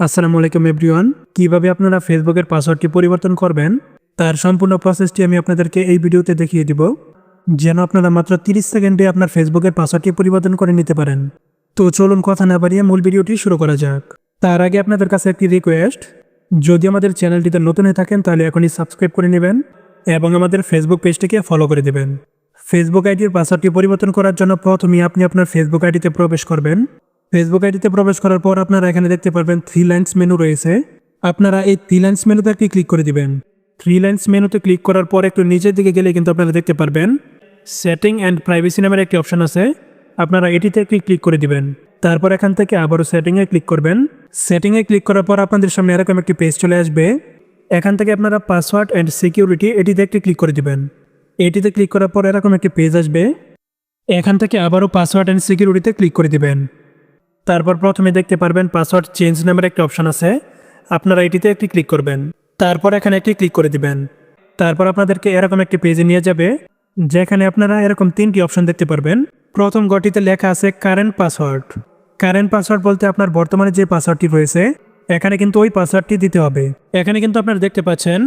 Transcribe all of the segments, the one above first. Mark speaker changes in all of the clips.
Speaker 1: আসসালামু আলাইকুম এভরিওয়ান। কীভাবে আপনারা ফেসবুকের পাসওয়ার্ডটি পরিবর্তন করবেন? তার সম্পূর্ণ প্রসেসটি আমি আপনাদেরকে এই ভিডিওতে দেখিয়ে দিব। যেন আপনারা মাত্র 30 সেকেন্ডে আপনার ফেসবুকের পাসওয়ার্ডটি পরিবর্তন করে নিতে পারেন। তো চলুন কথা না বাড়িয়ে মূল ভিডিওটি শুরু করা যাক। তার আগে আপনাদের কাছে একটি রিকোয়েস্ট যদি আমাদের চ্যানেলটিতে নতুন হয়ে থাকেন, তাহলে এখনই সাবস্ক্রাইব করে নেবেন এবং আমাদের ফেসবুক পেজটিকে ফলো করে দেবেন। ফেসবুক আইডির পাসওয়ার্ডটি পরিবর্তন করার জন্য প্রথমেই আপনি আপনার ফেসবুক আইডিতে প্রবেশ করবেন। ফেসবুক আইডিতে প্রবেশ করার পর আপনারা এখানে দেখতে পারবেন থ্রি লাইন্স মেনু রয়েছে। আপনারা এই থ্রি লাইন্স মেনুতে একটি ক্লিক করে দিবেন। থ্রি লাইন্স মেনুতে ক্লিক করার পর একটু নিচের দিকে গেলে কিন্তু আপনারা দেখতে পারবেন সেটিং অ্যান্ড প্রাইভেসি নামের একটি অপশন আছে। আপনারা এটিতে একটি ক্লিক করে দিবেন। তারপর এখান থেকে আবারও সেটিংয়ে ক্লিক করবেন। সেটিংয়ে ক্লিক করার পর আপনাদের সামনে এরকম একটি পেজ চলে আসবে। এখান থেকে আপনারা পাসওয়ার্ড অ্যান্ড সিকিউরিটি এটিতে একটি ক্লিক করে দিবেন। এটিতে ক্লিক করার পর এরকম একটি পেজ আসবে। এখান থেকে আবারও পাসওয়ার্ড অ্যান্ড সিকিউরিটিতে ক্লিক করে দিবেন। তারপর প্রথমে দেখতে পারবেন পাসওয়ার্ড চেঞ্জ নামের একটা অপশন আছে। আপনারা এটিতে একটি ক্লিক করবেন। তারপর এখানে একটি ক্লিক করে দিবেন। তারপর আপনাদেরকে এরকম একটি পেজে নিয়ে যাবে, যেখানে আপনারা এরকম তিনটি অপশন দেখতে পারবেন। প্রথম গটিতে লেখা আছে কারেন্ট পাসওয়ার্ড কারেন্ট পাসওয়ার্ড বলতে আপনার বর্তমানে যে পাসওয়ার্ডটি রয়েছে, এখানে কিন্তু ওই পাসওয়ার্ডটি দিতে হবে। এখানে কিন্তু আপনারা দেখতে পাচ্ছেন,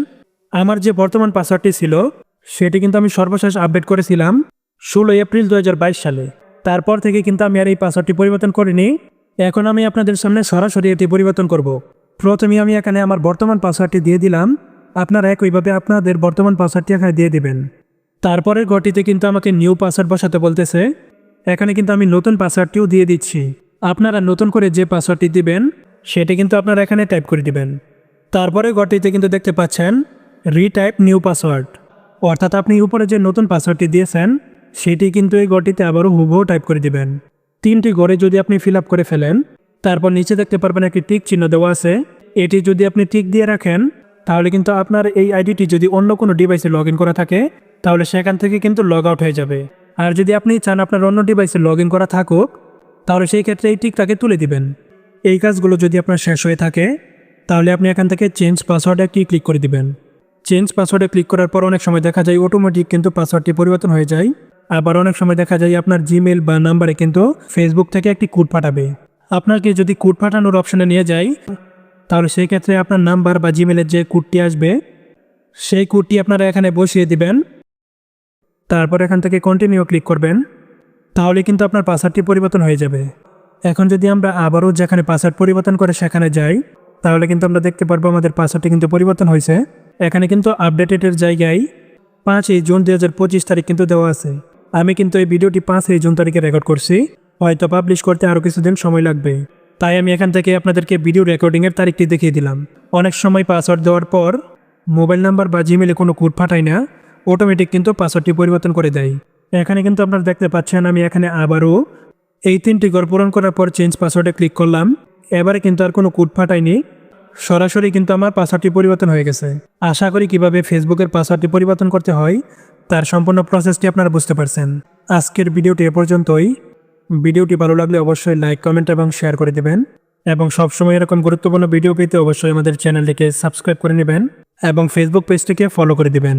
Speaker 1: আমার যে বর্তমান পাসওয়ার্ডটি ছিল, সেটি কিন্তু আমি সর্বশেষ আপডেট করেছিলাম ষোলোই এপ্রিল দু হাজার বাইশ সালে। তারপর থেকে কিন্তু আমি আর এই পাসওয়ার্ডটি পরিবর্তন করিনি। এখন আমি আপনাদের সামনে সরাসরি এটি পরিবর্তন করব। প্রথমে আমি এখানে আমার বর্তমান পাসওয়ার্ডটি দিয়ে দিলাম। আপনারা একইভাবে আপনাদের বর্তমান পাসওয়ার্ডটি এখানে দিয়ে দিবেন। তারপরের ঘরটিতে কিন্তু আমাকে নিউ পাসওয়ার্ড বসাতে বলতেছে। এখানে কিন্তু আমি নতুন পাসওয়ার্ডটিও দিয়ে দিচ্ছি। আপনারা নতুন করে যে পাসওয়ার্ডটি দিবেন, সেটি কিন্তু আপনারা এখানে টাইপ করে দিবেন। তারপরে ঘরটিতে কিন্তু দেখতে পাচ্ছেন রিটাইপ নিউ পাসওয়ার্ড অর্থাৎ আপনি উপরে যে নতুন পাসওয়ার্ডটি দিয়েছেন সেটি কিন্তু এই ঘরটিতে আবারও হুবহু টাইপ করে দিবেন। তিনটি ঘরে যদি আপনি ফিল করে ফেলেন, তারপর নিচে দেখতে পারবেন একটি টিক চিহ্ন দেওয়া আছে। এটি যদি আপনি টিক দিয়ে রাখেন, তাহলে কিন্তু আপনার এই আইডিটি যদি অন্য কোনো ডিভাইসে লগ ইন করা থাকে, তাহলে সেখান থেকে কিন্তু লগ আউট হয়ে যাবে। আর যদি আপনি চান আপনার অন্য ডিভাইসে লগ ইন করা থাকুক, তাহলে সেই ক্ষেত্রে এই টিকটাকে তুলে দিবেন। এই কাজগুলো যদি আপনার শেষ হয়ে থাকে, তাহলে আপনি এখান থেকে চেঞ্জ পাসওয়ার্ডে একটি ক্লিক করে দিবেন। চেঞ্জ পাসওয়ার্ডে ক্লিক করার পর অনেক সময় দেখা যায় অটোমেটিক কিন্তু পাসওয়ার্ডটি পরিবর্তন হয়ে যায়। আবার অনেক সময় দেখা যায় আপনার জিমেল বা নাম্বারে কিন্তু ফেসবুক থেকে একটি কোড পাঠাবে। আপনাকে যদি কোড পাঠানোর অপশনে নিয়ে যায় তাহলে সেই ক্ষেত্রে আপনার নাম্বার বা জিমেলের যে কোডটি আসবে, সেই কোডটি আপনারা এখানে বসিয়ে দিবেন। তারপর এখান থেকে কন্টিনিউ ক্লিক করবেন। তাহলে কিন্তু আপনার পাসওয়ার্ডটি পরিবর্তন হয়ে যাবে। এখন যদি আমরা আবারও যেখানে পাসওয়ার্ড পরিবর্তন করে সেখানে যাই, তাহলে কিন্তু আমরা দেখতে পারব আমাদের পাসওয়ার্ডটি কিন্তু পরিবর্তন হয়েছে। এখানে কিন্তু আপডেটেডের জায়গায় পাঁচই জুন দু হাজার পঁচিশ তারিখ কিন্তু দেওয়া আছে। আমি কিন্তু এই ভিডিওটি পাঁচই জুন তারিখে রেকর্ড করছি। হয়তো পাবলিশ করতে আরও কিছুদিন সময় লাগবে। তাই আমি এখান থেকে আপনাদেরকে ভিডিও রেকর্ডিংয়ের তারিখটি দেখিয়ে দিলাম। অনেক সময় পাসওয়ার্ড দেওয়ার পর মোবাইল নাম্বার বা জিমেলে কোনো কোড পাঠায় না অটোমেটিক কিন্তু পাসওয়ার্ডটি পরিবর্তন করে দেয়। এখানে কিন্তু আপনারা দেখতে পাচ্ছেন আমি এখানে আবারও এই তিনটি ঘর পূরণ করার পর চেঞ্জ পাসওয়ার্ডে ক্লিক করলাম। এবারে কিন্তু আর কোনো কোড পাঠায়নি সরাসরি কিন্তু আমার পাসওয়ার্ডটি পরিবর্তন হয়ে গেছে। আশা করি কীভাবে ফেসবুকের পাসওয়ার্ডটি পরিবর্তন করতে হয় তার সম্পূর্ণ প্রসেসটি আপনারা বুঝতে পারছেন। আজকের ভিডিওটি এ পর্যন্তই। ভিডিওটি ভালো লাগলে অবশ্যই লাইক, কমেন্ট এবং শেয়ার করে দেবেন। এবং সবসময় এরকম গুরুত্বপূর্ণ ভিডিও পেতে অবশ্যই আমাদের চ্যানেলটিকে সাবস্ক্রাইব করে নেবেন এবং ফেসবুক পেজটিকে ফলো করে দিবেন।